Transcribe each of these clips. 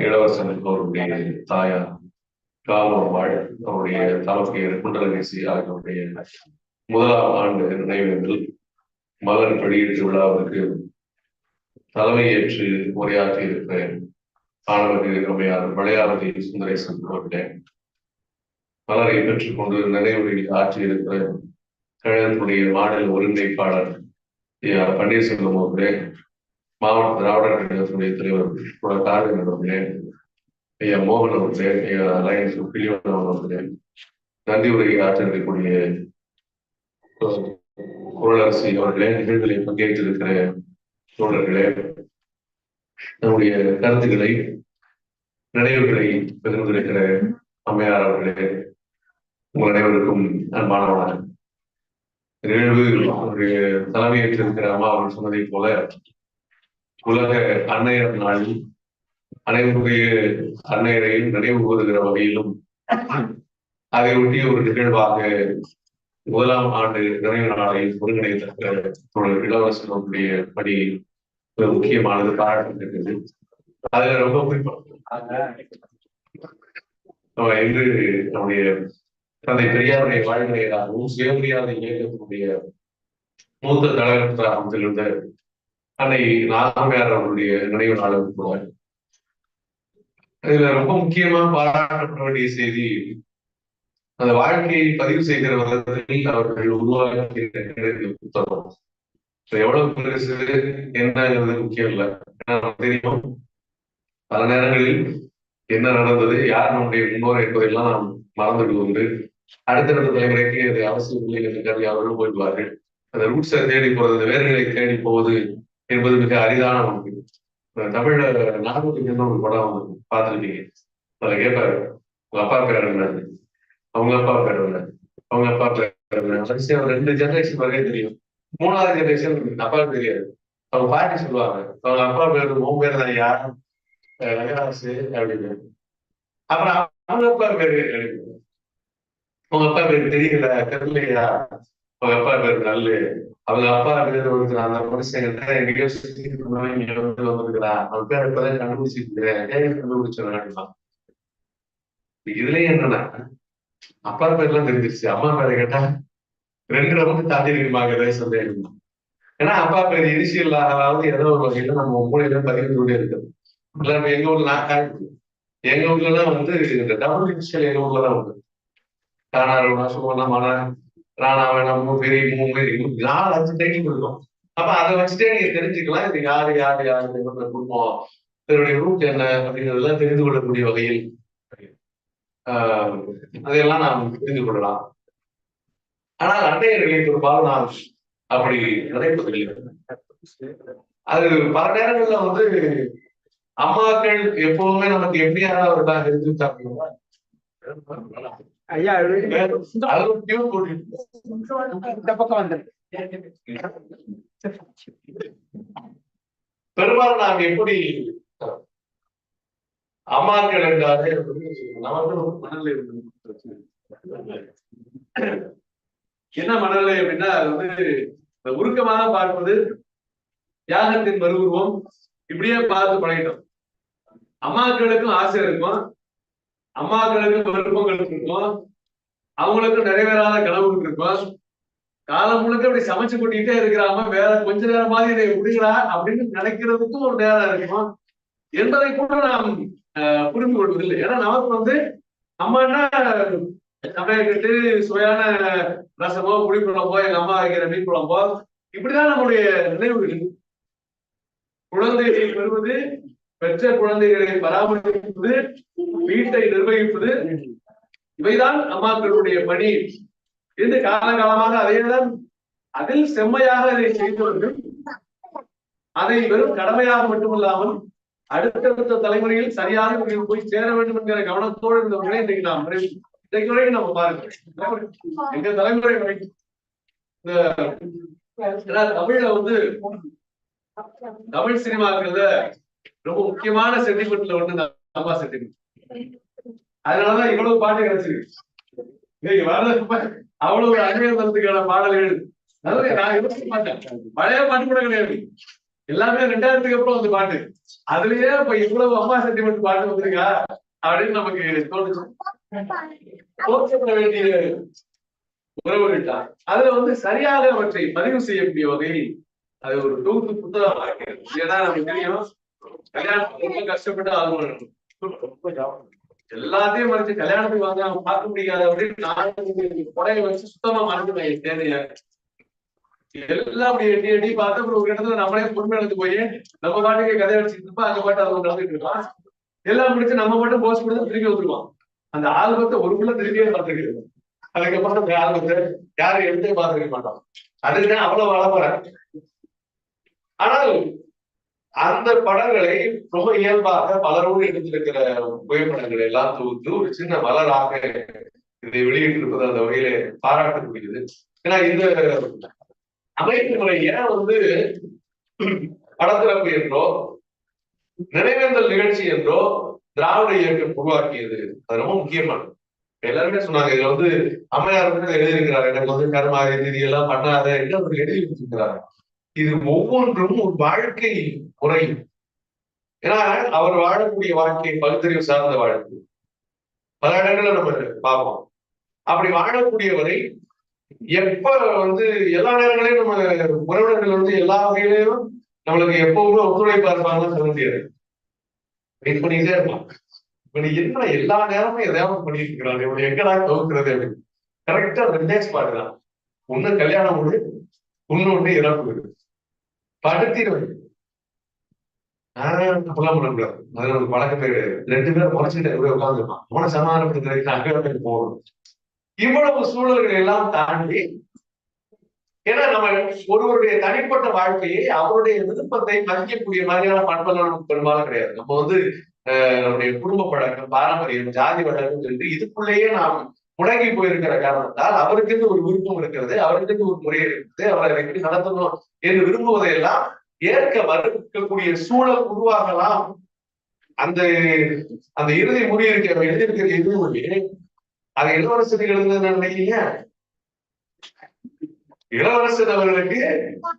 இளவரசனுக்கு அவருடைய தாயார் காலம்மாள் அவருடைய தலப்பெயர் குண்டலகேசி ஆகியோருடைய முதலாம் ஆண்டு நினைவேந்தில் மலர் வெளியீட்டு விழாவிற்கு தலைமையேற்று உரையாற்றி இருக்கிற ஆணவர்கள் அம்மையார் மலையாளதி சுந்தரேசன் அவர்களே மலரை பெற்றுக்கொண்டு நினைவுகளில் ஆற்றியிருக்கிற கழகத்துடைய மாநில ஒருங்கிணைப்பாளர் பன்னீர்செல்வம் அவர்களே மாவட்ட திராவிட கழகத்துடைய தலைவர் கார்கன் அவர்களே ஐயா மோகன் அவர்களே ஐயா அலையன்ஸ் பிலிவன் அவர்களே நன்றி உரையை ஆற்றிருக்கக்கூடிய குரலரசி அவர்களே நிகழ்வுகளில் பங்கேற்றிருக்கிற தோழர்களே நம்முடைய கருத்துக்களை நினைவுகளை பகிர்ந்திருக்கிற அம்மையார் அவர்களே உங்கள் அனைவருக்கும் அன்பான வணக்கம். நிகழ்வு அவருடைய தலைமையேற்றிருக்கிற அம்மா அவர்கள் சொன்னதை போல உலக அன்னையர் நாளில் அனைவருடைய அன்னையரையும் நினைவு கூறுகிற வகையிலும் அதை ஒட்டிய ஒரு நிகழ்வாக முதலாம் ஆண்டு நிறைவு நாளை ஒருங்கிணைந்த இளவரசனுடைய பணி முக்கியமானது பாராட்டப்பட்டிருக்கிறது அதுல ரொம்ப குறிப்பா இன்று நம்முடைய தந்தை பெரியாருடைய வாழ்க்கையாகவும் சுயமரியாதை இயக்கத்தினுடைய மூத்த தலைவர் திகழ்ந்த அன்னை நாகமையார் அவருடைய நினைவு நாளும் கூட இதுல ரொம்ப முக்கியமா பாராட்டப்பட வேண்டிய செய்தி அந்த வாழ்க்கையை பதிவு செய்கிற விதத்தில் அவர்கள் உருவாக்கிய புத்தகம். எவ்வளவு பெருசு என்னங்கிறது முக்கியம் இல்லை. தெரியும் பல நேரங்களில் என்ன நடந்தது யார் நம்முடைய முன்னோர் என்பதெல்லாம் நாம் மறந்துட்டு உண்டு. அடுத்தடுத்த தலைமுறைக்கு அது அவசியம் இல்லை என்று கருதி அவர்கள் போயிடுவார்கள் அந்த ரூட்ஸை தேடி போறது வேர்களை தேடி போவது என்பது மிக அரிதான ஒன்று. தமிழ்ல நாகூருக்கு ஒரு படம் வந்து பார்த்துருப்பீங்க. அதுல கேட்பாரு உங்க அப்பா பேர் என்ன? அவங்க அப்பா பேர் என்ன? அவங்க அப்பா பேர் என்ன? கடைசியா ரெண்டு ஜெனரேஷன் வரைக்கும் தெரியும். மூணாவது ஜெனரேஷன் அப்பா தெரியாது. அவங்க பாட்டி சொல்லுவாங்க அவங்க அப்பா பேர் உன் பேர் தான் யார்? ரங்கராசு அப்படின்னு. அப்புறம் அவங்க அப்பா பேரு உங்க அப்பா பேர் தெரியல தெரியலையா? அவங்க அப்பா பேர் நல்லு அவங்க அப்பா பேர் ஒருத்தர் அந்த மனுஷங்கிட்ட எங்கேயோ சுத்தி இங்க வந்து வந்திருக்கிறான் அவன் பேர் இப்பதான் கண்டுபிடிச்சிருக்கிறேன். ஏன் கண்டுபிடிச்சோம் இதுலயும் என்னன்னா அப்பா பேர் எல்லாம் தெரிஞ்சிருச்சு. அம்மா பேரை கேட்டா ரெண்டு ரவுண்டு தாண்டி இருக்குமாங்கிறதே சந்தேகம்? ஏன்னா அப்பா பேர் இனிஷியல் ஆகலாவது ஏதோ ஒரு வகையில நம்ம மூலையில பதிவு கொண்டே இருக்குது இல்ல எங்க ஊர்ல நான் எங்க ஊர்ல எல்லாம் வந்து இந்த டபுள் இனிஷியல் எங்க ஊர்ல தான் உண்டு. காணாறு சுவனா மன ராணா வேணாமோ பெரிய மூணு நாலு அஞ்சு டைட்டில் கொடுக்கும் அப்ப அதை வச்சுட்டே நீங்க தெரிஞ்சுக்கலாம். இது யாரு யாரு யாரு குடும்பம் இதனுடைய ரூட் என்ன அப்படிங்கிறதெல்லாம் தெரிந்து கொள்ளக்கூடிய வகையில் அதையெல்லாம் நாம் தெரிந்து கொள்ளலாம். ஆனால் அன்னையர்களை பெரும்பாலும் நாம் அப்படி நினைப்பதில்லை அது பல நேரங்கள்ல வந்து அம்மாக்கள் எப்பவுமே நமக்கு எப்படியான ஒரு தான் இருந்துட்டாங்க ஐயா இந்த பக்கம் வந்து பெரும்பாலும் நாம் எப்படி அம்மாக்கள் என்றாலே நமக்கு ஒரு மனநிலை. என்ன மனநிலை அப்படின்னா அது வந்து இந்த உருக்கமாக பார்ப்பது தியாகத்தின் மறுவுருவம் இப்படியே பார்த்து பழகிட்டோம் அம்மாக்களுக்கும் ஆசை இருக்கும் அம்மாக்களுக்கு விருப்பங்கள் இருக்கும்? அவங்களுக்கும் நிறைவேறாத கனவுகள் இருக்கும்? காலம் முழுக்க அப்படி சமைச்சு கொட்டிட்டே இருக்கிறாம வேற கொஞ்ச நேரம் மாதிரி இதை முடிகிறா அப்படின்னு நினைக்கிறதுக்கும் ஒரு நேரம் இருக்கும்? என்பதை கூட நாம் புரிந்து கொள்வதில்லை. ஏன்னா நமக்கு வந்து அம்மான்னா சமையல்கிட்டு சுவையான ரசமோ புளி குழம்போ எங்க அம்மா வைக்கிற மீன் குழம்போ இப்படிதான் நம்முடைய நினைவுகள். குழந்தைகளை பெறுவது பெற்ற குழந்தைகளை பராமரிப்பது வீட்டை நிர்வகிப்பது இவைதான் அம்மாக்களுடைய பணி. என்று காலகாலமாக அதையேதான் அதில் செம்மையாக அதை செய்தவர்கள் அதை வெறும் கடமையாக மட்டுமல்லாமல் அடுத்தடுத்த தலைமுறையில் சரியாக போய் சேர வேண்டும் என்கிற கவனத்தோடு இருந்தவர்களை இன்றைக்கு நாம் இன்றைக்கு வரைக்கும் நம்ம பாருங்க எங்க தலைமுறை வரைக்கும். இந்த தமிழ்ல வந்து தமிழ் சினிமாங்கிறத ரொம்ப முக்கியமான சென்டிமெண்ட்ல ஒண்ணு அம்மா சென்டிமெண்ட் அதனாலதான் இவ்வளவு பாட்டு கிடைச்சிருக்கு இன்னைக்கு வர்றது அவ்வளவு பாடல் பாடல்கள். அதாவது நான் யோசிக்க மாட்டேன் பழைய பாட்டு கூட கிடையாது. எல்லாமே ரெண்டாயிரத்துக்கு அப்புறம் வந்து பாட்டு. அதுலயே இப்ப இவ்வளவு அம்மா சென்டிமெண்ட் பாட்டு வந்திருக்கா? அப்படின்னு நமக்கு தோணுச்சு. போற்றப்பட வேண்டிய உறவுகள் அதுல வந்து சரியாக அவற்றை பதிவு செய்யக்கூடிய வகையில் அது ஒரு தொகுத்து புத்தகம் ஏன்னா நமக்கு தெரியும் கல்யாணம் ரொம்ப கஷ்டப்பட்டு ஆகணும் எல்லாத்தையும் மறைச்சு கல்யாணத்துக்கு வாங்க அவன் பார்க்க முடியாத அப்படின்னு நான் புடையை வச்சு சுத்தமா மறந்துட்டேன் தேவையா எல்லாம் அப்படி எட்டி எட்டி பார்த்து அப்புறம் ஒரு இடத்துல நம்மளே பொறுமை எடுத்து போய் நம்ம பாட்டுக்கு கதை அடிச்சுட்டு இருப்போம் அங்க பாட்டு அவங்க நடந்துட்டு இருக்கான் எல்லாம் முடிச்சு நம்ம மட்டும் போஸ்ட் கொடுத்து திருப்பி வந்துருவான். அந்த ஆல்பத்தை ஒரு புள்ள திருப்பியே பார்த்துருக்கு அதுக்கப்புறம் அந்த ஆல்பத்தை யாரும் எடுத்தே பார்த்துக்க மாட்டோம் அதுக்குதான் அவ்வளவு வளர்ப்புறேன் ஆனால் அந்த படங்களை ரொம்ப இயல்பாக பலரோடு எடுத்திருக்கிற புகைப்படங்களை எல்லாம் தொகுத்து ஒரு சின்ன மலராக இதை வெளியிட்டிருப்பது அந்த வகையில பாராட்டக்கூடியது. ஏன்னா இந்த அமைப்பு முறை ஏன் வந்து படத்திறப்பு என்றோ நினைவேந்தல் நிகழ்ச்சி என்றோ திராவிட இயக்கம் உருவாக்கியது. அது ரொம்ப முக்கியமானது எல்லாருமே சொன்னாங்க இதுல வந்து அம்மையார் எழுதியிருக்கிறார் எனக்கு வந்து கர்மாதி நிதி எல்லாம் பண்ணாத என்று அவர் எழுதி வச்சிருக்கிறாங்க இது ஒவ்வொன்றும் ஒரு வாழ்க்கை முறை. ஏன்னா அவர் வாழக்கூடிய வாழ்க்கை பகுத்தறிவு சார்ந்த வாழ்க்கை. பல இடங்கள்ல நம்ம பார்ப்போம். அப்படி வாழக்கூடியவரை எப்ப வந்து எல்லா நேரங்களையும் நம்ம உறவினர்கள் வந்து எல்லா வகையிலையும் நம்மளுக்கு எப்பவுமே ஒத்துழைப்பா இருப்பாங்கன்னு சொல்ல முடியாது. வெயிட் பண்ணிட்டே இருப்பான். இப்ப நீ என்ன எல்லா நேரமும் எதையாவது பண்ணிட்டு இருக்கிறான்? இவன் எங்கடா தோக்குறது அப்படின்னு. கரெக்டா ரெண்டே ஸ்பாட் தான். ஒண்ணு கல்யாணம் ஒண்ணு இன்னொன்னு இறப்பு படுத்திடுவேன். அப்பெல்லாம் பண்ணக்கூடாது அது ஒரு பழக்கம் ரெண்டு பேரும் குறைச்சிட்டு உட்காந்துருப்பான் அவனை சமாதானப்படுத்துறதுக்கு அங்கே போகணும். இவ்வளவு சூழல்களை எல்லாம் தாண்டி ஏன்னா நம்ம ஒருவருடைய தனிப்பட்ட வாழ்க்கையை அவருடைய விருப்பத்தை மதிக்கக்கூடிய மாதிரியான பண்பெல்லாம் நமக்கு பெரும்பாலும் கிடையாது. நம்ம வந்து நம்முடைய குடும்ப பழக்கம் பாரம்பரியம் ஜாதி வழக்கம் என்று இதுக்குள்ளேயே நாம் முடங்கி போயிருக்கிற காரணத்தால் அவருக்கு ஒரு விருப்பம் இருக்கிறது அவருக்கு ஒரு முறை இருக்கிறது அவரை எப்படி நடத்தணும் என்று விரும்புவதையெல்லாம் ஏற்க மறுக்கக்கூடிய சூழல் உருவாகலாம். அந்த அந்த இறுதி முறை இருக்க எழுதியிருக்கிற இறுதி அது இளவரசருக்கு எழுதுன்னு நினைக்கிறீங்க? இளவரசர் அவர்களுக்கு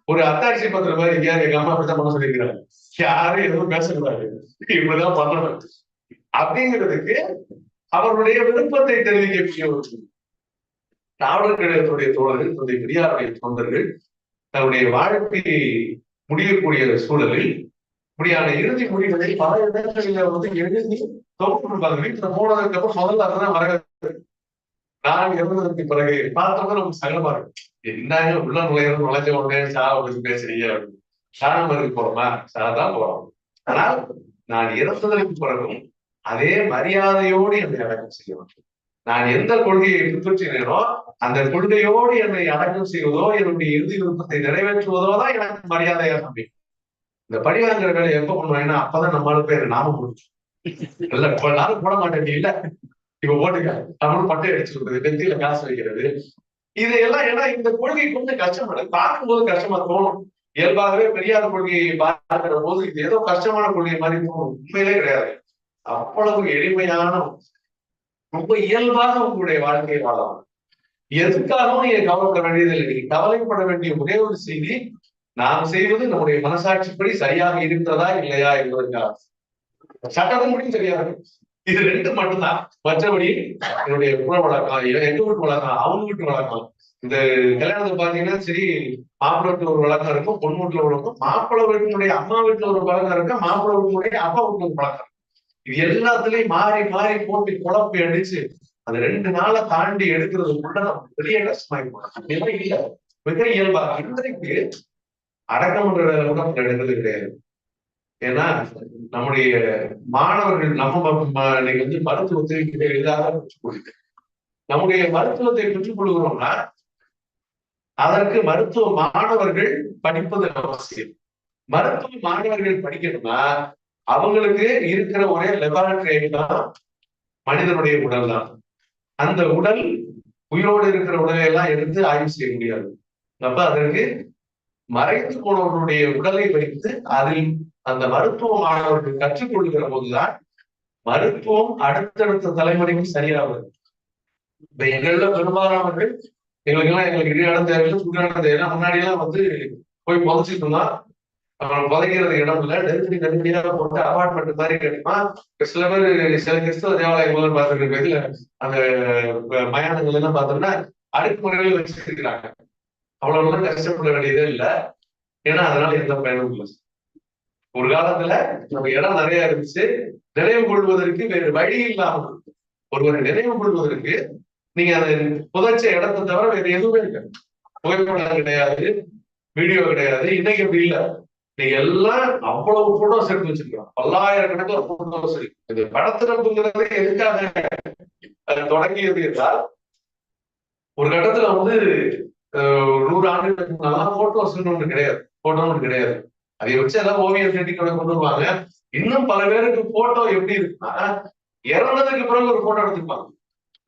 ஒரு அத்தாட்சி பத்திரம் மாதிரி யார் எங்க அம்மா அப்படித்தான் பண்ண சொல்லியிருக்கிறாங்க? யாரும் எதுவும் பேசக்கூடாது. இப்படிதான் பண்ணணும். அப்படிங்கிறதுக்கு அவருடைய விருப்பத்தை தெரிவிக்க ஒரு திராவிடர் கழகத்துடைய தோழர்கள் தந்தை பெரியாருடைய தொண்டர்கள் தன்னுடைய வாழ்க்கையை முடியக்கூடிய சூழலில் இப்படியான இறுதி முடிவுகளை பல இடங்களில வந்து எழுதி தொகுப்பிருப்பாங்க வீட்டுல போனதுக்கு அப்புறம் முதல்ல அதுதான் வர நான் இறந்ததுக்கு பிறகு பார்த்தவங்க நமக்கு சங்கமா இருக்கும். என்னங்க உள்ள நுழையிறது நுழைஞ்ச உடனே சாவை பத்தி பேசுறீங்க அப்படின்னு. சாணமருக்கு போறோமா? சாதான் போறோம். ஆனால் நான் இறந்ததற்கு பிறகும் அதே மரியாதையோடு என்னை அடக்கம் செய்ய வேண்டும் நான் எந்த கொள்கையை பின்பற்றினேனோ அந்த கொள்கையோடு என்னை அடக்கம் செய்வதோ என்னுடைய இறுதி விருப்பத்தை நிறைவேற்றுவதோ தான் எனக்கு மரியாதையாக அமையும். இந்த படிவாங்கிற வேலை எப்ப பண்ணுவாங்கன்னா அப்பதான் நம்மளால பேர் நாம முடிச்சோம் இல்ல இப்ப நாளும் போட மாட்டேன் இல்ல. இப்ப போட்டுக்க. நம்மளும் பட்டை அடிச்சு சொல்றது நெத்தியில காசு வைக்கிறது. இதையெல்லாம் ஏன்னா இந்த கொள்கை கொஞ்சம் கஷ்டப்படு பார்க்கும்போது கஷ்டமா தோணும். இயல்பாகவே பெரியார் கொள்கையை பார்க்கிற போது இது ஏதோ கஷ்டமான கொள்கை மாதிரி தோணும். உண்மையிலே கிடையாது. அவ்வளவு எளிமையான ரொம்ப இயல்பாக உங்களுடைய வாழ்க்கையை வாழலாம் எதுக்காகவும் நீங்க கவலைப்பட வேண்டியதில்லை? நீங்க கவலைப்பட வேண்டிய ஒரே ஒரு செய்தி நாம் செய்வது நம்முடைய மனசாட்சிப்படி சரியாக இருக்கிறதா இல்லையா என்பதற்காக. சட்டத்தின்படியும் முடியும் இருக்கும் இது ரெண்டு மட்டும்தான். மற்றபடி என்னுடைய புற வழக்கம் எங்க வீட்டு வழக்கம் அவங்க வீட்டு வழக்கம். இந்த கல்யாணத்தை பாத்தீங்கன்னா சரி மாப்பிள்ள வீட்டுல ஒரு வழக்கம் இருக்கும் பொண்ணு வீட்டுல ஒரு வழக்கம் மாப்பிள்ள வீட்டினுடைய அம்மா வீட்டுல ஒரு வழக்கம் இருக்கும் மாப்பிள்ள வீட்டினுடைய அப்பா வீட்டுல ஒரு வழக்கம் இது எல்லாத்துலயும் மாறி மாறி போட்டு குழப்பி அடிச்சு அது ரெண்டு நாளை தாண்டி எடுக்கிறதுக்குள்ள நமக்கு பெரிய கஷ்டமாயிருக்கும் இல்ல மிக இயல்பா. இன்றைக்கு அடக்கம் பண்ற அளவுக்கு நடந்தது கிடையாது. ஏன்னா நம்முடைய மாணவர்கள் நம்ம இன்னைக்கு வந்து மருத்துவத்தை எளிதாக பெற்றுக்கொள்ளுது நம்முடைய மருத்துவத்தை பெற்றுக்கொள்கிறோம்னா அதற்கு மருத்துவ மாணவர்கள் படிப்பது அவசியம். மருத்துவ மாணவர்கள் படிக்கணும்னா அவங்களுக்கு இருக்கிற ஒரே லெபார்டரி தான் மனிதனுடைய உடல் தான். அந்த உடல் உயிரோடு இருக்கிற உடலை எல்லாம் எடுத்து ஆய்வு செய்ய முடியாது. அப்ப அதற்கு மறைத்து போனவர்களுடைய உடலை வைத்து அதில் அந்த மருத்துவ மாணவர்கள் கற்றுக்கொள்கிற போதுதான் மருத்துவம் அடுத்தடுத்த தலைமுறைக்கு சரியாகுது இப்ப எங்கள பெரும்பாலானவர்கள் எங்களுக்கு எல்லாம் எங்களுக்கு இடையாட தேவையில்லை சுடுகாடம் தேவையில்லை முன்னாடி எல்லாம் வந்து போய் புதைச்சிட்டு இருந்தா அவன் புதைக்கிறது இடம் இல்ல நெருக்கடி நெருக்கடியா போட்டு அபார்ட்மெண்ட் மாதிரி கிடைக்குமா சில பேர் சில கிறிஸ்தவ தேவாலயங்கள் பார்த்துருக்க இதுல அந்த மயானங்கள் எல்லாம் பார்த்தோம்னா அடுக்குமுறைகள் வச்சிருக்கிறாங்க. அவ்வளவு கஷ்டப்பட வேண்டியதே இல்ல. ஏன்னா அதனால எந்த பயனும் இல்லை. ஒரு காலத்துல நம்ம இடம் நிறைய இருந்துச்சு. நினைவு கொள்வதற்கு வேறு வழி இல்லாமல் ஒருவரை நினைவு கொள்வதற்கு நீங்க அதை புதைச்ச இடத்தை தவிர வேற எதுவுமே இருக்காது புகைப்படம் கிடையாது வீடியோ கிடையாது. இன்னைக்கு அப்படி இல்ல. எல்லாம் அவ்வளவு போட்டோஸ் எடுத்து வச்சிருக்கிறோம் பல்லாயிரக்கணக்கில் போட்டோஸ் இருக்கு. இது படத்திறப்புங்கிறது எதுக்காக? தொடங்கியது என்றால் ஒரு கட்டத்துல வந்து நூறு ஆண்டுகளுக்கு முன்னாலாம் போட்டோஸ் ஒன்று கிடையாது. போட்டோ ஒண்ணு கிடையாது. அதை வச்சு எல்லாம் ஓவியம் தீட்டி கொண்டு கொண்டு வருவாங்க இன்னும் பல பேருக்கு போட்டோ எப்படி இருக்குன்னா இறந்ததுக்கு பிறகு ஒரு போட்டோ எடுத்துப்பாங்க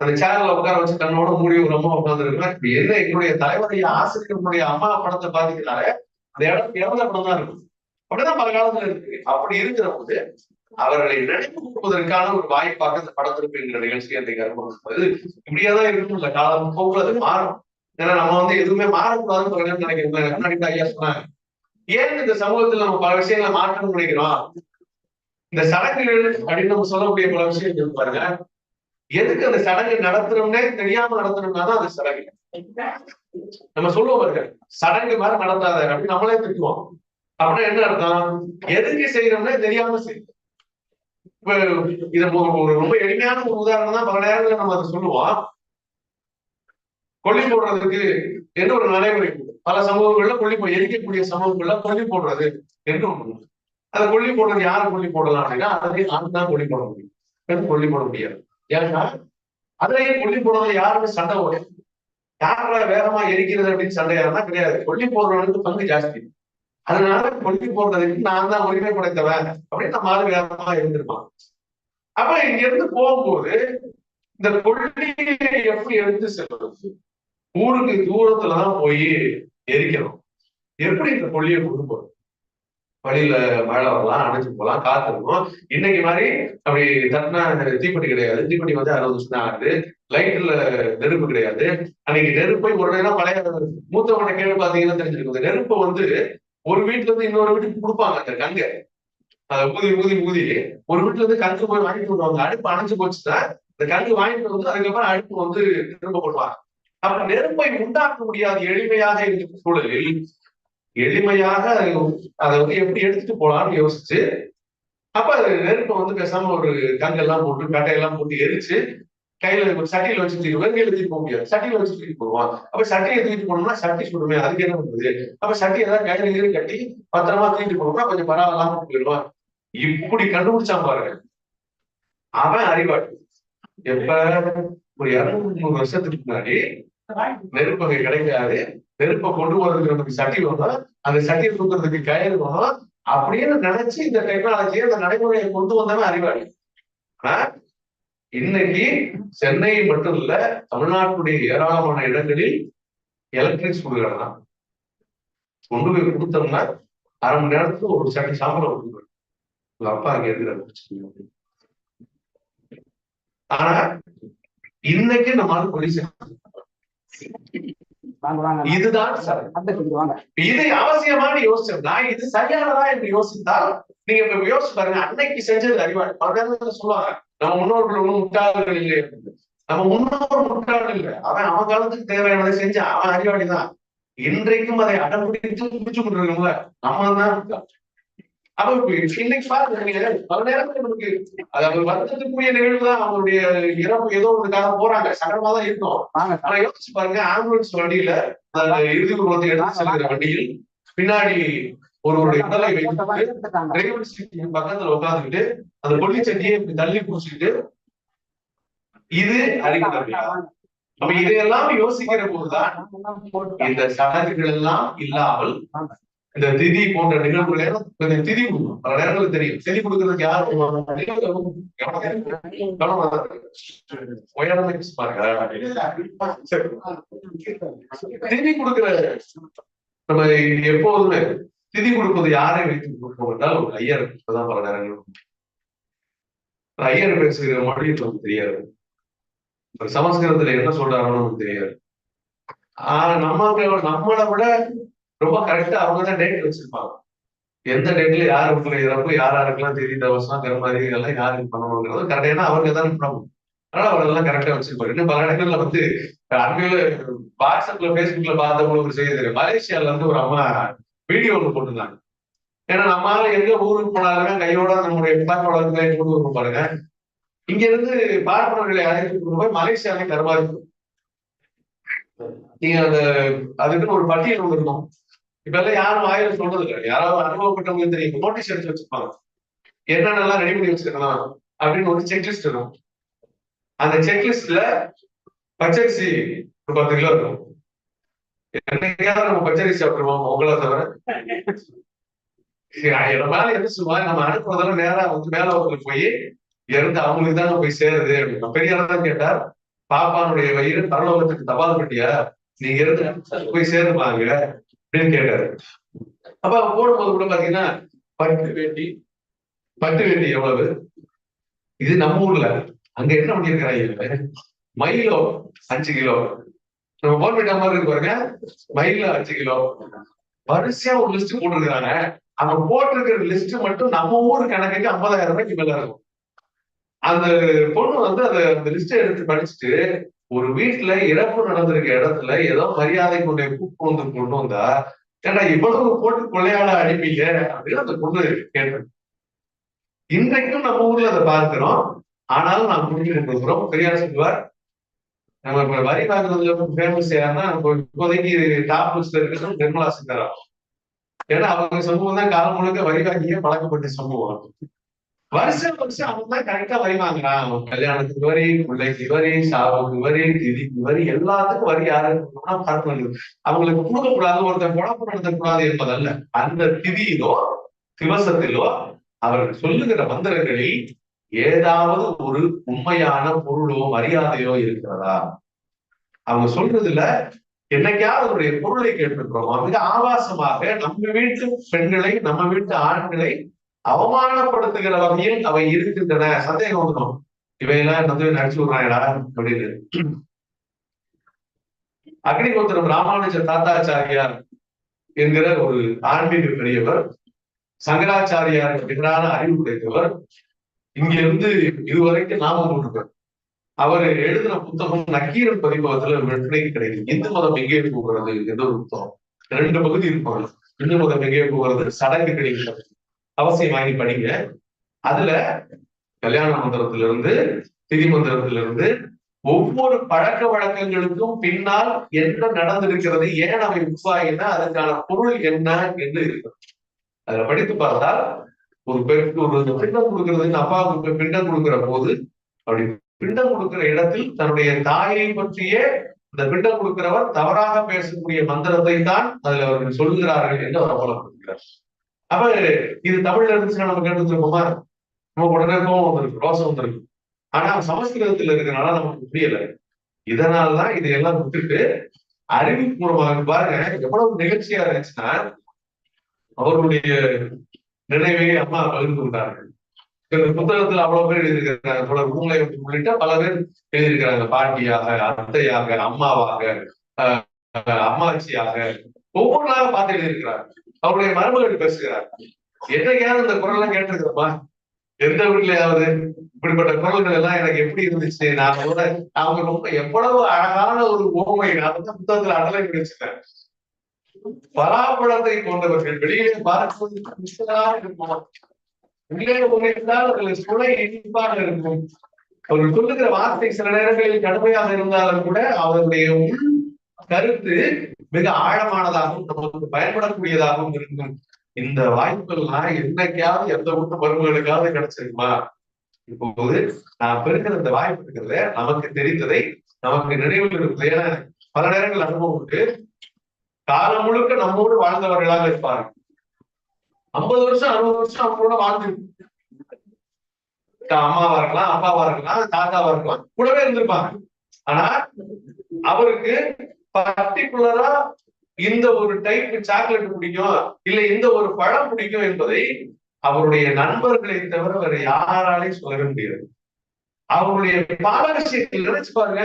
அந்த சேனல்ல உட்கார வச்சு கண்ணோட மூடி ஒரு அம்மா உட்காந்துருக்குன்னா என்ன எங்களுடைய தலைவருடைய ஆசிரியர்களுடைய அம்மா படத்தை பாத்தீங்கன்னாலே அந்த இடம் இறந்த படம் தான் இருக்கும். அப்படிதான் பல காலத்துல இருக்கு. அப்படி இருக்கிற போது அவர்களை நினைவு கூறுவதற்கான ஒரு வாய்ப்பாக இந்த படத்திற்கு என்கிற நிகழ்ச்சி அந்த அறிமுகப்படுது இப்படியாதான் இருக்கும். இல்ல காலம் போக்குல அது மாறும். ஏன்னா நம்ம வந்து எதுவுமே மாறக்கூடாதுன்னு நினைக்கிறோம். கண்ணாடி ஐயா சொன்னாங்க. ஏன் இந்த சமூகத்துல நம்ம பல விஷயங்களை மாற்றணும்னு நினைக்கிறோம்? இந்த சடங்குகள் அப்படின்னு நம்ம சொல்லக்கூடிய பல விஷயங்கள் பாருங்க. எதுக்கு அந்த சடங்கு நடத்துறோம்னே தெரியாம நடத்தணும்னா தான் அந்த சடங்கு. நம்ம சொல்லுவோம் பாருங்க சடங்கு மாதிரி நடத்தாத அப்படின்னு நம்மளே திட்டுவோம். அப்படின்னா என்ன அர்த்தம்? எதுக்கு செய்யறோம்னா தெரியாம செய்யும் இப்ப இது ரொம்ப எளிமையான ஒரு உதாரணம் தான் பல நேரங்களில் நம்ம அதை சொல்லுவோம். கொல்லி போடுறதுக்கு என்று ஒரு நடைமுறை பல சமூகங்கள்ல கொல்லி போ எரிக்கக்கூடிய சமூகங்கள்ல கொல்லி போடுறது என்று ஒண்ணு உண்டு. கொல்லி போடுறது யாரு கொல்லி போடலாம் அப்படின்னா அதே ஆண் தான் கொல்லி போட முடியும். பெண் கொல்லி போட முடியாது. ஏன்னா அதுலயே கொல்லி போடுறது யாருமே சண்டை ஓடும் யாரோட வேகமா எரிக்கிறது அப்படின்னு சண்டையாருன்னா கிடையாது. கொல்லி போடுறவனுக்கு பங்கு ஜாஸ்தி. அதனால கொல்லி போடுறதுக்கு நான் தான் உரிமை படைத்தவன் அப்படின்னு நம்ம ஆளு வேகமா இருந்திருப்பான். அப்ப இங்க இருந்து போகும்போது இந்த கொள்ளியை எப்படி எடுத்து செல்வது ஊருக்கு தூரத்துலதான் போய் எரிக்கணும். எப்படி இந்த கொள்ளியை கொண்டு போறது? வழியில மழை வரலாம் அணைஞ்சு போகலாம் காத்து இருக்கும் இன்னைக்கு மாதிரி அப்படி தட்டினா தீப்பெட்டி கிடையாது. தீப்பெட்டி வந்து அறுபது வருஷம் ஆகுது. லைட்ல நெருப்பு கிடையாது. அன்னைக்கு நெருப்பை ஒரு நேரம் பழைய மூத்தவனை கேள்வி பாத்தீங்கன்னா தெரிஞ்சிருக்கும். இந்த நெருப்பை வந்து ஒரு வீட்டுல இருந்து இன்னொரு வீட்டுக்கு கொடுப்பாங்க. அந்த கங்க. அதை ஊதி ஊதி ஊதி ஒரு வீட்டுல இருந்து கங்கு போய் வாங்கிட்டு வருவாங்க. அடுப்பு அணைஞ்சு போச்சுன்னா இந்த கங்கு வாங்கிட்டு வந்து அதுக்கப்புறம் அடுப்பு வந்து திரும்ப போடுவாங்க. அப்ப நெருப்பை உண்டாக்க முடியாத எளிமையாக இருக்கிற சூழலில் எளிமையாக அதை வந்து எப்படி எடுத்துட்டு போலாம்னு யோசிச்சு அப்ப அது நெருப்பை வந்து பேசாம ஒரு கங்கெல்லாம் போட்டு கட்டையெல்லாம் போட்டு எரிச்சு கையில சட்டியில வச்சு தூக்கி வெங்கையில தூக்கி போக முடியாது. சட்டியில வச்சு தூக்கி போடுவான் அப்ப சட்டியை தூக்கிட்டு போனோம்னா சட்டி சுடுமே அதுக்கு என்ன பண்றது அப்ப சட்டி ஏதாவது கையில கீழே கட்டி பத்திரமா தூக்கிட்டு போனோம்னா கொஞ்சம் பரவாயில்லாம போயிடுவான். இப்படி கண்டுபிடிச்சான் பாருங்க. அவன் அறிவாட்டு எப்ப? ஒரு இருநூறு மூணு வருஷத்துக்கு முன்னாடி நெருப்பு அங்க கிடைக்காது. நெருப்பை கொண்டு வர்றதுக்கு நமக்கு சட்டி வேணும். அந்த சட்டியை தூக்குறதுக்கு கயிறு வேணும். அப்படின்னு நினைச்சு இந்த டெக்னாலஜியை இந்த நடைமுறையை கொண்டு வந்தவன் அறிவாளி. ஆனா இன்னைக்கு சென்னை மட்டும் இல்ல தமிழ்நாட்டுடைய ஏராளமான இடங்களில் எலக்ட்ரிக் கொடுக்கலாம் கொண்டு போய் கொடுத்தோம்னா அரை மணி நேரத்துக்கு ஒரு சட்டி சாம்பலை கொடுக்குறோம் உங்க அப்பா அங்க இருக்கிற ஆனா இன்னைக்கு நம்ம ஆளு இதுதான் இது அவசியமான யோசிச்சோம்னா இது சரியானதா என்று யோசித்தால் நீங்க இப்ப யோசிச்சு பாருங்க அன்னைக்கு செஞ்சது அறிவாளி. பேர் சொல்லுவாங்க நம்ம முன்னோர்கள் முட்டாள்கள் இல்லை நம்ம முன்னோர் முட்டாள் இல்லை. அவன் அவன் காலத்துக்கு தேவையானதை செஞ்சான் அவன் அறிவாளி தான். இன்றைக்கும் அதை அடம்பிடித்து முடிச்சு கொண்டிருக்கோம்ல நம்ம தான். அப்ப இன்னைக்கு பாருங்க பல நேரத்துல நமக்கு அதாவது வருத்தத்துக்குரிய நிகழ்வு தான் அவங்களுடைய இறப்பு ஏதோ ஒன்றுக்காக போறாங்க சகலமா தான் இருக்கும். ஆனா யோசிச்சு பாருங்க ஆம்புலன்ஸ் வண்டியில இறுதி எடுத்து செல்கிற வண்டியில் பின்னாடி ஒருவருடைய உடலை வைத்து டிரைவர் சீட் பக்கத்துல உட்கார்ந்துக்கிட்டு அந்த கொல்லி சட்டியை தள்ளி குடிச்சுக்கிட்டு இது அறிவுறுத்தலையா அப்ப இதையெல்லாம் யோசிக்கிற போதுதான் இந்த சடங்குகள் எல்லாம் இல்லாமல் இந்த திதி போன்ற நிகழ்வுகள் கொஞ்சம் திதி கொடுக்கணும். பல நேரங்களுக்கு தெரியும். திதி கொடுக்கறதுக்கு யார் பாருங்க திதி கொடுக்கிற நம்ம எப்போதுமே திதி கொடுப்பது யாரை வைத்து கொடுப்போம் என்றால் ஒரு ஐயர் இப்பதான் பல நேரங்கள் ஐயர் பேசுகிற மொழி நமக்கு தெரியாது. சமஸ்கிருதத்துல என்ன சொல்றாங்கன்னு நமக்கு தெரியாது. ஆஹ் நம்ம நம்மளை விட ரொம்ப கரெக்டா அவங்க தான் டேட் வச்சிருப்பாங்க. எந்த டேட்ல யார் உங்களை இறப்பு யார் யாருக்கெல்லாம் தேதி தவசங்கிற மாதிரி எல்லாம் யாருக்கு பண்ணணுங்கிறது கரெக்டா ஏன்னா அவங்க தான் பண்ணணும் அதனால அவர் எல்லாம் கரெக்டா வச்சிருப்பாரு இன்னும் பல இடங்கள்ல வந்து அண்மையில வாட்ஸ்அப்ல பேஸ்புக்ல பார்த்தவங்களுக்கு ஒரு செய்தி தெரியும். மலேசியால இருந்து ஒரு அம்மா வீடியோ ஒன்று போட்டிருந்தாங்க. ஏன்னா நம்மளால எங்க ஊருக்கு போனாலுமே கையோட நம்மளுடைய பிள்ளைகளை கொண்டு வரும் பாருங்க. இங்க இருந்து பார்ப்பனர்களை அழைத்து கொண்டு போய் மலேசியாவே கருமாறு நீங்க அந்த அதுக்குன்னு ஒரு பட்டியல் ஒன்று இருக்கும். இப்ப எல்லாம் யாரும் வாயில சொல்றது இல்லை யாராவது அனுபவப்பட்டவங்க தெரியும் நோட்டீஸ் எடுத்து வச்சிருப்பாங்க என்னென்னலாம் ரெடி பண்ணி வச்சிருக்கலாம் அப்படின்னு ஒரு செக்லிஸ்ட் இருக்கும். அந்த செக்லிஸ்ட்ல பச்சரிசி ஒரு பத்து கிலோ இருக்கும். என்னைக்காவது நம்ம பச்சரிசி சாப்பிடுவோம் உங்கள தவிர. என்ன மேல என்ன சொல்லுவாங்க நம்ம அனுப்புறதெல்லாம் நேரா வந்து மேலவர்கள் போய் இறந்து அவங்களுக்கு தான் போய் சேருது அப்படின்னு. பெரியார் தான் கேட்டார் பாப்பானுடைய வயிறு பரலோகத்துக்கு தபால் பட்டியா? நீங்க இருந்து போய் சேருவாங்க அப்படின்னு கேட்டாரு. அப்ப போடும்போது கூட பாத்தீங்கன்னா பட்டு வேட்டி பட்டு வேட்டி எவ்வளவு? இது நம்ம ஊர்ல. அங்க என்ன பண்ணிருக்கிறாங்க மயிலோ அஞ்சு கிலோ. நம்ம போர்மேட்டா மாதிரி இருக்கு பாருங்க. மயில அஞ்சு கிலோ. வரிசையா ஒரு லிஸ்ட் போட்டிருக்கிறாங்க. அவன் போட்டிருக்கிற லிஸ்ட் மட்டும் நம்ம ஊர் கணக்குக்கு ஐம்பதாயிரம் ரூபாய்க்கு மேல இருக்கும். அந்த பொண்ணு வந்து அந்த அந்த லிஸ்ட் எடுத்து படிச்சுட்டு ஒரு வீட்டுல இறப்பு நடந்திருக்க இடத்துல ஏதோ மரியாதை கொண்டே கூப்பிட்டு வந்து கொண்டு வந்தா ஏன்னா இவ்வளவு போட்டு கொள்ளையாள அடிப்பீங்க அப்படின்னு அந்த பொண்ணு கேட்டது. இன்றைக்கும் நம்ம ஊர்ல அதை பார்க்கிறோம். ஆனாலும் நான் புரிஞ்சு கொண்டிருக்கிறோம் பெரியார் சொல்லுவார் நம்ம இப்ப வரி வாங்குறதுல ஃபேமஸ் யாருன்னா இப்போதைக்கு டாப் லிஸ்ட்ல இருக்கிறது நிர்மலா சீதாராமன். ஏன்னா அவங்க சமூகம் தான் காலம் முழுக்க வரி வாங்கியே பழக்கப்பட்ட சமூகம். வருஷம் வருஷம் அவன் தான் கரெக்டா வரி வாங்குறான் கல்யாணத்துக்கு வரி பிள்ளைக்கு வரி சாவுக்கு வரி திதிக்கு வரி எல்லாத்துக்கும் வரி யாருக்கு பார்க்கணும் அவங்களுக்கு கொடுக்கக்கூடாது ஒருத்தன் குழப்பம் நடத்தக்கூடாது என்பதல்ல. அந்த திதியிலோ திவசத்திலோ அவர்கள் சொல்லுகிற மந்திரங்களில் ஏதாவது ஒரு உண்மையான பொருளோ மரியாதையோ இருக்கிறதா? அவங்க சொல்றதுல என்னைக்காவது அவருடைய பொருளை கேட்டிருக்கிறோமா மிக ஆபாசமாக நம்ம வீட்டு பெண்களை நம்ம வீட்டு ஆண்களை அவமானப்படுத்துகிற வகையில் அவை இருக்கின்றன. சந்தேகம் வந்துடும். இவையெல்லாம் வந்து நடிச்சு விடுறாங்களா அப்படின்னு. அக்னிகோத்திரம் ராமானுஜ தாத்தாச்சாரியார் என்கிற ஒரு ஆன்மீக பெரியவர் சங்கராச்சாரியாருக்கு எதிரான அறிவு கிடைத்தவர் இங்க இருந்து இதுவரைக்கும் நாமம் கொண்டிருக்கார் அவர் எழுதின புத்தகம் நக்கீரன் பதிப்பகத்துல விற்பனைக்கு கிடைக்கும் இந்து மதம் எங்கே போகிறது? என்ற ஒரு புத்தகம். ரெண்டு பகுதி இருப்பாங்க இந்து மதம் எங்கே போகிறது? சடங்கு கிடைக்கிறது அவசியம் வாங்கி படிங்க. அதுல கல்யாண மந்திரத்திலிருந்து திதி மந்திரத்திலிருந்து ஒவ்வொரு பழக்க வழக்கங்களுக்கும் பின்னால் என்ன நடந்திருக்கிறது ஏன் அவை உருவாகின அதுக்கான பொருள் என்ன என்று இருக்கு அதுல படித்து பார்த்தால் ஒரு பெருக்கு ஒரு பிண்டம் கொடுக்கறதுன்னு அப்பாவுக்கு பிண்டம் கொடுக்கிற போது அப்படி பிண்டம் கொடுக்கிற இடத்தில் தன்னுடைய தாயை பற்றியே இந்த பிண்டம் கொடுக்கிறவர் தவறாக பேசக்கூடிய மந்திரத்தை தான் அதுல அவர்கள் சொல்லுகிறார்கள் என்று அவர் அமலப்படுகிறார் அப்ப இது தமிழ்ல இருந்துச்சுன்னா நம்ம கேட்டுருப்போமா நம்ம உடனே கோபம் வந்திருக்கு ரோசம் வந்திருக்கு ஆனா சமஸ்கிருதத்துல இருக்கிறனால நமக்கு புரியல. இதனாலதான் இதையெல்லாம் விட்டுட்டு அறிவுபூர்வமாக பாருங்க எவ்வளவு நிகழ்ச்சியா இருந்துச்சுன்னா அவர்களுடைய நினைவை அம்மா பகிர்ந்து கொண்டார்கள். இந்த புத்தகத்துல அவ்வளவு பேர் எழுதியிருக்கிறாங்க தொடர் ரூம்லை உள்ளிட்ட பல பேர் எழுதியிருக்கிறாங்க. பாட்டியாக அத்தையாக அம்மாவாக அம்மாச்சியாக ஒவ்வொன்றாக பார்த்து எழுதியிருக்கிறாங்க அவருடைய மருமகள் பேசுகிறார். என்னைக்காவது இந்த குரல்லாம் கேட்டிருக்கிறப்பா? எந்த வீட்லயாவது? இப்படிப்பட்ட குரல்கள் எல்லாம் எனக்கு எப்படி இருந்துச்சு? நான் கூட அவங்க ரொம்ப எவ்வளவு அழகான ஒரு ஓமை நான் வந்து புத்தகத்துல அடலை கிடைச்சிட்டேன் பலாப்பழத்தை போன்றவர்கள் வெளியிலே பார்க்கும்போது உள்ளே உரைத்தால் அதில் இனிப்பாக இருக்கும். அவர்கள் சொல்லுகிற வார்த்தை சில நேரங்களில் கடுமையாக இருந்தாலும் கூட அவருடைய உள் கருத்து மிக ஆழமானதாகவும் நமக்கு பயன்படக்கூடியதாகவும் இருக்கும். இந்த வாய்ப்புகள்லாம் என்னைக்காவது எந்த வீட்டு மருமகளுக்காவது கிடைச்சிருக்குமா? இப்போது நான் பெருக்கிற இந்த வாய்ப்பு இருக்கிறத நமக்கு தெரிந்ததை நமக்கு நினைவில் இருக்குது ஏன்னா பல நேரங்கள் அனுபவம் உண்டு. காலம் முழுக்க நம்மோடு வாழ்ந்தவர்களாக இருப்பாங்க ஐம்பது வருஷம் அறுபது வருஷம் அவங்களோட வாழ்ந்து அம்மாவா இருக்கலாம் அப்பாவா இருக்கலாம் தாத்தாவா இருக்கலாம் கூடவே இருந்திருப்பாங்க. ஆனா அவருக்கு பர்டிகுலரா இந்த ஒரு டைப் சாக்லேட் பிடிக்கும் இல்ல இந்த ஒரு பழம் பிடிக்கும் என்பதை அவருடைய நண்பர்களை தவிர வேற யாராலையும் சொல்ல முடியாது. அவருடைய பாரசியத்தில் நினைச்சு பாருங்க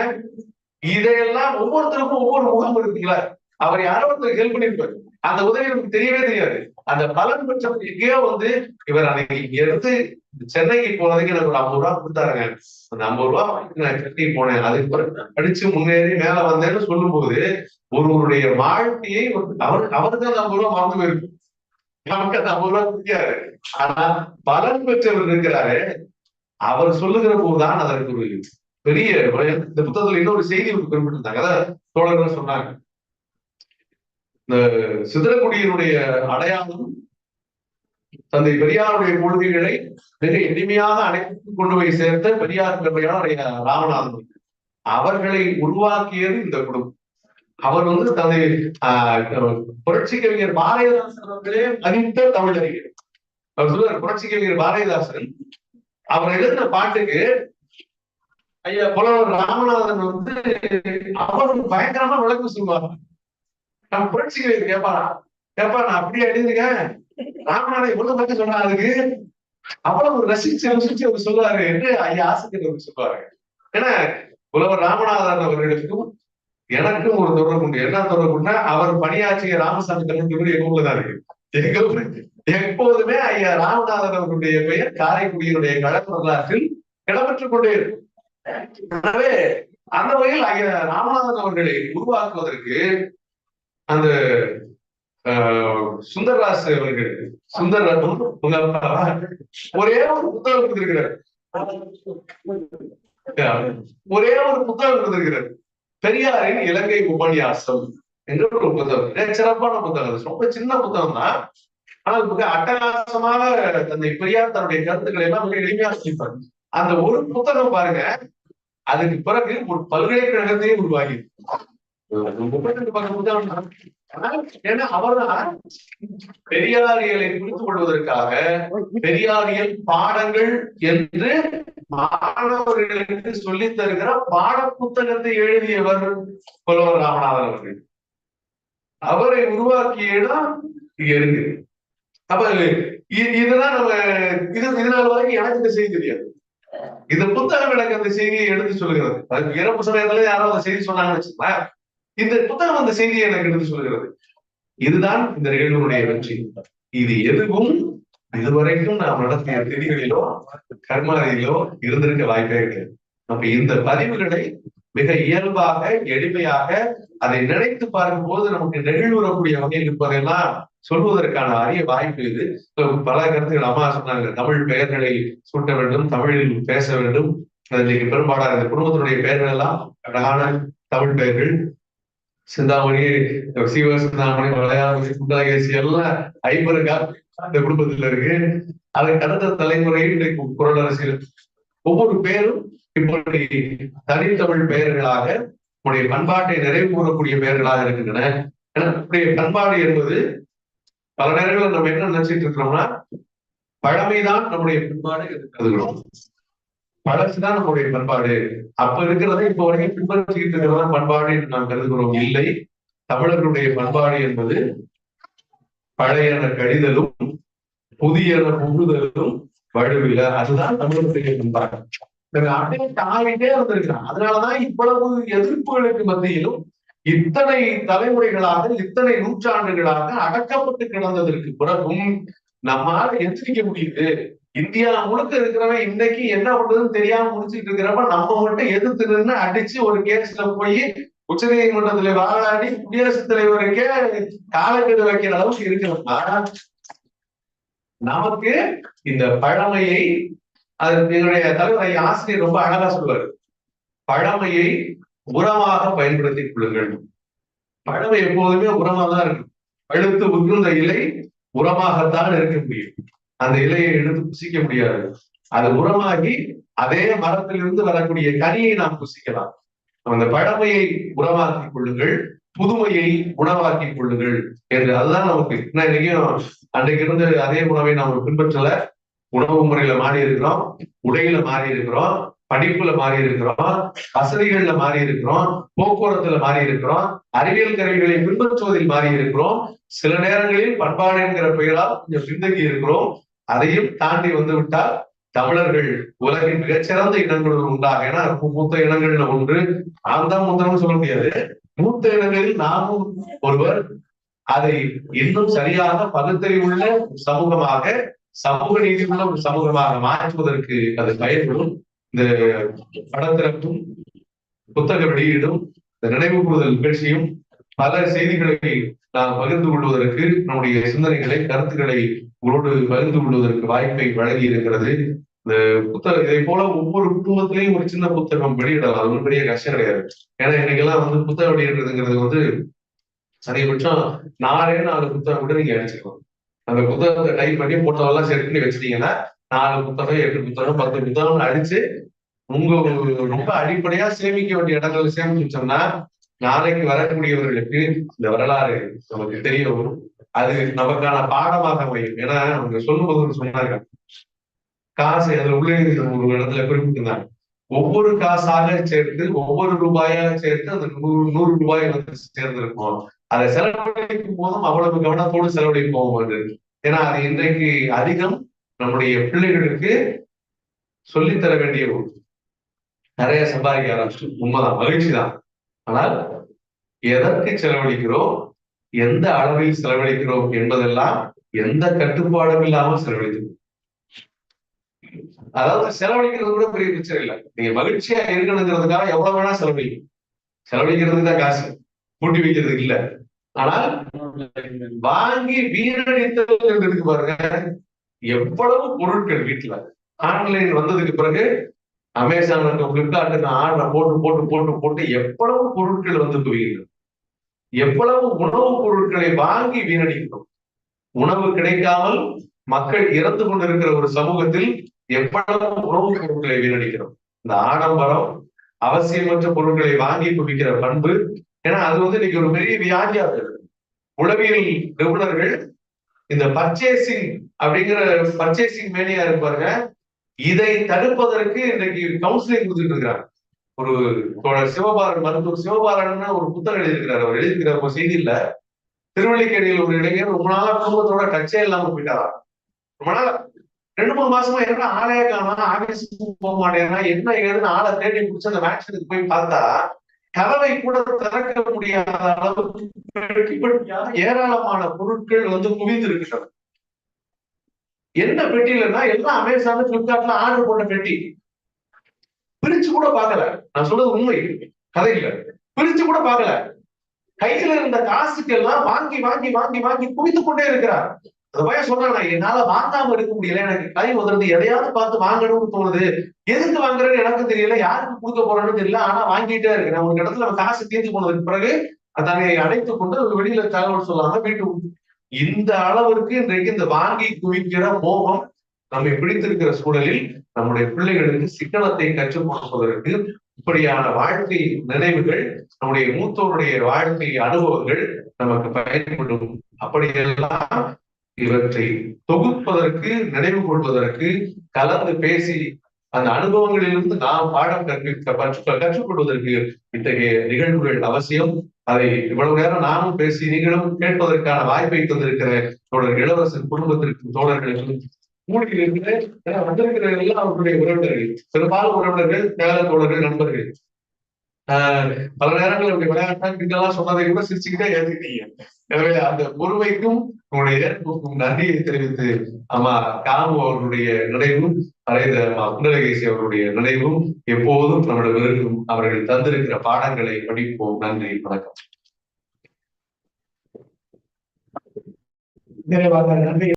இதையெல்லாம் ஒவ்வொருத்தருக்கும் ஒவ்வொரு முகம் இருக்குங்களா அவர் யாரோ ஒருத்தர் ஹெல்ப் பண்ணிருப்பாரு. அந்த உதவி நமக்கு தெரியவே தெரியாது. அந்த பலன் பெற்றவர் எங்கேயோ வந்து இவர் அன்னைக்கு எடுத்து சென்னைக்கு போனதுக்கு எனக்கு ஒரு ஐம்பது ரூபா கொடுத்தாருங்க. அந்த ஐம்பது ரூபா நான் சென்னைக்கு போனேன். அதுக்கு பிறகு படிச்சு முன்னேறி மேல வந்தேன்னு சொல்லும்போது ஒருவருடைய வாழ்க்கையை அவர் அவருக்கு அந்த ஐம்பது ரூபா மறந்து போயிருக்கும் நமக்கு அந்த ஐம்பது ரூபா தெரியாது. ஆனா பலன் பெற்றவர் இருக்கிறாரு. அவர் சொல்லுகிற போதுதான் அதற்கு ஒரு பெரிய ஒரு- இந்த புத்தகத்துல இன்னொரு செய்தி குறிப்பிட்டிருந்தாங்க. அதான் தோழர்கள் சொன்னாங்க. இந்த சிதறக்குடியினுடைய அடையாளம் தந்தை பெரியாருடைய கொள்கைகளை மிக எளிமையாக அனைத்து கொண்டு போய் சேர்த்த பெரியார் பெருமையாளர் ராமநாதன். அவர்களை உருவாக்கியது இந்த குடும்பம். அவர் வந்து தந்தை ஆஹ், புரட்சி கவிஞர் பாரதிதாசன் அவர்களே அறிந்த தமிழறிஞர் அவர் சொல்லுவார் புரட்சி கவிஞர் பாரதிதாசன். அவர் எழுதின பாட்டுக்கு ஐயா புலவர் ராமநாதன் வந்து அவர் பயங்கரமா விளக்கம் சொல்லுவார். நம்ம புரட்சி கவிஞர் கேப்பா நான் அப்படியே எழுதியிருக்கேன் ராமநாதன் இவ்வளவு பத்தி சொன்னா அதுக்கு அவ்வளவு ரசிச்சு ரசிச்சு அவர் சொல்லுவாரு என்று ஐயா ஆசிரியர் அவர் சொல்லுவாரு. ஏன்னா புலவர் ராமநாதன் அவர்களுக்கும் எனக்கும் ஒரு தொடர்பு உண்டு. என்ன தொடர்புன்னா அவர் பணியாற்றிய ராமசாமி கல்லூரி எங்க ஊர்ல தான் இருக்கு எப்போதுமே ஐயா ராமநாதன் அவர்களுடைய பெயர் காரைக்குடியினுடைய கழக வரலாற்றில் இடம்பெற்றுக் கொண்டே இருக்கும். எனவே அந்த வகையில் ஐயா ராமநாதன் அவர்களை உருவாக்குவதற்கு அந்த ஆஹ், சுந்தர்ராஸ் அவர்கள் சுந்தர் உங்க அப்பா ஒரே ஒரு புத்தகம் கொடுத்திருக்கிறார். ஒரே ஒரு புத்தகம் கொடுத்திருக்கிறார். பெரியாரின் இலங்கை உபன்யாசம் என்று ஒரு புத்தகம். சிறப்பான புத்தகம் ரொம்ப சின்ன புத்தகம் தான். ஆனால் மிக அட்டகாசமாக தந்தை பெரியார் தன்னுடைய கருத்துக்களை எல்லாம் மிக எளிமையா சொல்லிப்பார் அந்த ஒரு புத்தகம் பாருங்க அதுக்கு பிறகு ஒரு பல்கலைக்கழகத்தையே உருவாகி ஏன்னா அவர்தான் பெரியாரியலை புரிந்து கொள்வதற்காக பெரியாரியல் பாடங்கள் என்று மாணவர்களுக்கு சொல்லித் தருகிற பாட புத்தகத்தை எழுதியவர் புலவர் ராமநாதன் அவர்கள். அவரை உருவாக்கிய இடம் இருக்கு. அப்ப இ- இதுதான் நம்ம இது இதனால வரைக்கும் எனக்கு இந்த செய்தி தெரியாது. இந்த புத்தகம் எனக்கு அந்த செய்தியை எடுத்து சொல்லுகிறது. அதுக்கு இறப்பு சமயத்துல யாரோ அந்த செய்தி சொன்னாங்கன்னு வச்சுக்கோங்களேன். இந்த புத்தகம் அந்த செய்தியை எனக்கு எடுத்து சொல்கிறது. இதுதான் இந்த நிகழ்வுடைய வெற்றி. இது எதுவும் இதுவரைக்கும் நாம் நடத்திய திதிகளிலோ கர்மாதியிலோ இருந்திருக்க வாய்ப்பே கிடையாது. அப்ப இந்த பதிவுகளை மிக இயல்பாக எளிமையாக அதை நினைத்து பார்க்கும் போது நமக்கு நெகிழ்வுறக்கூடிய வகையில் இருப்பதெல்லாம் சொல்வதற்கான அரிய வாய்ப்பு இது. பல கருத்துக்கள் அம்மா சொன்னாங்க. தமிழ் பெயர்களை சூட்ட வேண்டும் தமிழில் பேச வேண்டும். அது இன்னைக்கு பெரும்பாலான இந்த குடும்பத்தினுடைய பெயர்கள் எல்லாம் அழகான தமிழ் பெயர்கள் சிந்தாமணி சிவ சிந்தாமணி மலையாளி குண்டலகேசி எல்லாம் ஐம்பருக்கா அந்த குடும்பத்துல இருக்கு. அதை கடந்த தலைமுறையில் இன்றைக்கு குரல் அரசியல். ஒவ்வொரு பேரும் இப்படி தனித்தமிழ் பெயர்களாக நம்முடைய பண்பாட்டை நிறைவு கூறக்கூடிய பெயர்களாக இருக்கின்றன. ஏன்னா நம்முடைய பண்பாடு என்பது பல நேரங்களில் நம்ம என்ன நினைச்சிட்டு இருக்கிறோம்னா பழமைதான் நம்முடைய பண்பாடு என்று கருதுகிறோம். பழசுதான் நம்முடைய பண்பாடு. அப்ப இருக்கிறத இப்ப வரைக்கும் பின்பற்றிக்கிட்டு இருக்கிறதா பண்பாடு என்று நாம் கருதுகிறோம். இல்லை தமிழர்களுடைய பண்பாடு என்பது பழையன கழிதலும் புதியன புகுதலும் வலுவில அதுதான் தமிழர்களுடைய பண்பாடு. அப்படியே தாவிட்டே வந்திருக்கிறான். அதனாலதான் இவ்வளவு எதிர்ப்புகளுக்கு மத்தியிலும் இத்தனை தலைமுறைகளாக இத்தனை நூற்றாண்டுகளாக அடக்கப்பட்டு கிடந்ததற்கு பிறகும் நம்மால எச்சரிக்க முடியுது. இந்தியா முழுக்க இருக்கிறவன் இன்னைக்கு என்ன பண்றதுன்னு தெரியாம முடிச்சுட்டு இருக்கிறப்ப நம்ம மட்டும் எதிர்த்து நின்று அடிச்சு ஒரு கேஸ்ல போய் உச்ச நீதிமன்றத்துல வாழாடி குடியரசுத் தலைவருக்கே காலக்கெடு வைக்கிற அளவுக்கு இருக்கிறப்பா நமக்கு இந்த பழமையை அது எங்களுடைய தலைவர் ஆசிரியர் ரொம்ப அழகா சொல்லுவாரு. பழமையை உரமாக பயன்படுத்திக் கொள்ளுங்கள். பழமை எப்போதுமே உரமாக தான் இருக்கும். அழுத்து உதிர்ந்த இலை உரமாகத்தான் இருக்க முடியும். அந்த இலையை எடுத்து புசிக்க முடியாது. அது உரமாகி அதே மரத்திலிருந்து வரக்கூடிய கனியை நாம் புசிக்கலாம். அந்த பழமையை உரமாக்கிக் கொள்ளுங்கள் புதுமையை உணவாக்கிக் கொள்ளுங்கள் என்று அதுதான் நமக்கு. என்ன இன்னைக்கும் அன்றைக்கு இருந்து அதே உணவை நாம் பின்பற்றல. உணவு முறையில மாறி இருக்கிறோம் உடையில மாறி இருக்கிறோம் படிப்புல மாறி இருக்கிறோம் வசதிகள்ல மாறி இருக்கிறோம் போக்குவரத்துல மாறி இருக்கிறோம் அறிவியல் கருவிகளை பின்பற்றுவதில் மாறி இருக்கிறோம் சில நேரங்களில் பண்பாடு என்கிற பெயரால் கொஞ்சம் பின்தங்கி இருக்கிறோம் அதையும் தாண்டி வந்து விட்டால் தமிழர்கள் உலகின் மிகச்சிறந்த இனங்களுள் உண்டாக ஏன்னா மூத்த இனங்கள்ல ஒன்று நான் தான் சொல்ல முடியாது. மூத்த இனங்களில் நாமும் ஒருவர் அதை இன்னும் சரியாக பகுத்தறிவுள்ள சமூகமாக சமூக நீதி உள்ள ஒரு சமூகமாக மாற்றுவதற்கு அது பயன்படும். இந்த படத்திறப்பும் புத்தக வெளியீடும் இந்த நினைவு கூறுதல் நிகழ்ச்சியும் பல செய்திகளை நாம் பகிர்ந்து கொள்வதற்கு நம்முடைய சிந்தனைகளை கருத்துக்களை உங்களோடு பகிர்ந்து கொள்வதற்கு வாய்ப்பை வழங்கி இருக்கிறது. இந்த புத்தகம் இதை போல ஒவ்வொரு குடும்பத்திலையும் ஒரு சின்ன புத்தகம் வெளியிடலாம். அது ஒரு பெரிய கஷ்டம் கிடையாது. ஏன்னா இன்னைக்கெல்லாம் வந்து புத்தகம் வெளியிடுறதுங்கிறது வந்து அதிகபட்சம் நாலே நாலு புத்தகம் கூட நீங்க அடிச்சுக்கலாம் அந்த புத்தகத்தை டைப் பண்ணி போட்டோ எல்லாம் செட் பண்ணி வச்சிட்டீங்கன்னா நாலு புத்தகம் எட்டு புத்தகம் பத்து புத்தகம் அடிச்சு உங்க ரொம்ப அடிப்படையா சேமிக்க வேண்டிய இடங்களை சேமிச்சு வச்சோம்னா நாளைக்கு வரக்கூடியவர்களுக்கு இந்த வரலாறு நமக்கு தெரிய வரும். அது நமக்கான பாடமாக அமையும். ஏன்னா அவங்க சொல்லும்போது சொன்னார்கள். சொன்னாங்க காசு அதுல உள்ளே ஒரு இடத்துல குறிப்பிட்டிருந்தாங்க. ஒவ்வொரு காசாக சேர்த்து ஒவ்வொரு ரூபாயாக சேர்த்து அந்த நூறு நூறு ரூபாய் வந்து சேர்ந்திருக்கும். அதை செலவழிக்கும் போதும் அவ்வளவு கவனத்தோடு செலவழிப்போம் அது. ஏன்னா அது இன்றைக்கு அதிகம் நம்முடைய பிள்ளைகளுக்கு சொல்லித்தர வேண்டிய ஒரு நிறைய சம்பாதிக்க ஆரம்பிச்சு உண்மைதான். மகிழ்ச்சி தான் ஆனால் எதற்கு செலவழிக்கிறோம்? எந்த அளவில் செலவழிக்கிறோம் என்பதெல்லாம் எந்த கட்டுப்பாடும் இல்லாமல் செலவழிக்கிறோம். அதாவது செலவழிக்கிறது கூட பெரிய பிரச்சனை இல்லை. நீங்க மகிழ்ச்சியா இருக்கணுங்கிறதுக்காக எவ்வளவு வேணா செலவழிக்கும் செலவழிக்கிறதுக்கு தான் காசு. கூட்டி வைக்கிறதுக்கு இல்ல. ஆனால் வாங்கி வீணடித்தல் இருக்கு பாருங்க. எவ்வளவு பொருட்கள் வீட்டுல. ஆன்லைன் வந்ததுக்கு பிறகு அமேசானுக்கு பிளிப்கார்ட்டுக்கு ஆர்டர் போட்டு போட்டு போட்டு போட்டு எவ்வளவு பொருட்கள் வந்து குவிகிறது எவ்வளவு உணவுப் பொருட்களை வாங்கி வீணடிக்கிறோம்? உணவு கிடைக்காமல் மக்கள் இறந்து கொண்டிருக்கிற ஒரு சமூகத்தில் எவ்வளவு உணவுப் பொருட்களை வீணடிக்கிறோம்? இந்த ஆடம்பரம் அவசியமற்ற பொருட்களை வாங்கி குவிக்கிற பண்பு ஏன்னா அது வந்து இன்னைக்கு ஒரு பெரிய வியாதியா இருக்கு. உளவியல் நிபுணர்கள் இந்த பர்ச்சேசிங் அப்படிங்கிற பர்ச்சேசிங் மேனியா இருப்பாருங்க இதை தடுப்பதற்கு இன்றைக்கு கவுன்சிலிங் கொடுத்துட்டு இருக்கிறாங்க ஒரு சிவபாரன் சிவபாலன் மருத்துவர் சிவபாலன் ஒரு புத்தகம் எழுதியிருக்கிறார். அவர் எழுதியிருக்கிற ஒரு செய்தியில திருவள்ளிக்கேணியில் ஒரு இளைஞர் ரொம்ப நாளா குடும்பத்தோட டச்சே இல்லாம போயிட்டாரா ரொம்ப நாளா ரெண்டு மூணு மாசமா என்ன ஆளே காணா ஆபீஸ் போக மாட்டேன்னா என்ன ஏதுன்னு ஆளை தேடி பிடிச்சி அந்த வேக்சினுக்கு போய் பார்த்தா கதவை கூட திறக்க முடியாத அளவுக்கு ஏராளமான பொருட்கள் வந்து குவிந்து இருக்கின்றன என்ன பெட்டியிலன்னா எல்லாம் அமேசான் பிளிப்கார்ட்ல ஆர்டர் போட்ட பெட்டி. பிரிச்சு கூட பார்க்கல. நான் சொல்றது உண்மை. கதை இல்ல பிரிச்சு கூட பார்க்கல. கையில இருந்த காசுக்கெல்லாம் வாங்கி வாங்கி வாங்கி வாங்கி குவித்து கொண்டே இருக்கிறார். அந்த பையன் சொல்றாங்க என்னால வாங்காம இருக்க முடியல. எனக்கு கை உதறது எதையாவது பார்த்து வாங்கணும்னு தோணுது. எதுக்கு வாங்குறேன்னு எனக்கு தெரியல. யாருக்கு கொடுக்க போறேன்னு தெரியல. ஆனா வாங்கிட்டே இருக்கிறேன் ஒரு இடத்துல நம்ம காசு தீர்த்து போனதுக்கு பிறகு தன்னை அடைத்து கொண்டு வெளியில தகவல் சொல்லாம வீட்டு இந்த அளவிற்கு இன்றைக்கு இந்த வாங்கி குவிக்கிற மோகம் நம்மை பிடித்திருக்கிற சூழலில் நம்முடைய பிள்ளைகளுக்கு சிக்கனத்தை கற்றுக் கொடுப்பதற்கு இப்படியான வாழ்க்கை நினைவுகள் நம்முடைய மூத்தோருடைய வாழ்க்கை அனுபவங்கள் நமக்கு பயன்படும். அப்படியெல்லாம் இவற்றை தொகுப்பதற்கு நினைவு கொள்வதற்கு கலந்து பேசி அந்த அனுபவங்களிலிருந்து நாம் பாடம் கற்பிக்க கற்றுக்கொள்வதற்கு இத்தகைய நிகழ்வுகள் அவசியம். அதை இவ்வளவு நேரம் நானும் பேசி நீங்களும் கேட்பதற்கான வாய்ப்பை தந்திருக்கிற தோழர் இளவரசன் குடும்பத்திற்கு தோழர்களுக்கும் மூலிகையில் இருந்து வந்திருக்கிற எல்லாம் அவர்களுடைய உறவினர்கள் பெரும்பாலும் உறவினர்கள் மேல தோழர்கள் நண்பர்கள். பல நேரங்கள் இப்படி விளையாட்டா கிண்டலாம் சொன்னதை கூட சிரிச்சுக்கிட்டே ஏத்துக்கிட்டீங்க எனவே அந்த பொறுமைக்கும் உங்களுடைய ஏற்புக்கும் நன்றியை தெரிவித்து ஆமா காமு அவர்களுடைய நினைவும் மறைந்த குண்டலகேசி அவருடைய நினைவும் எப்போதும் நம்மிடம் இருக்கும் அவர்கள் தந்திருக்கிற பாடங்களை படிப்போம். நன்றி வணக்கம். நிறைவாக நன்றி.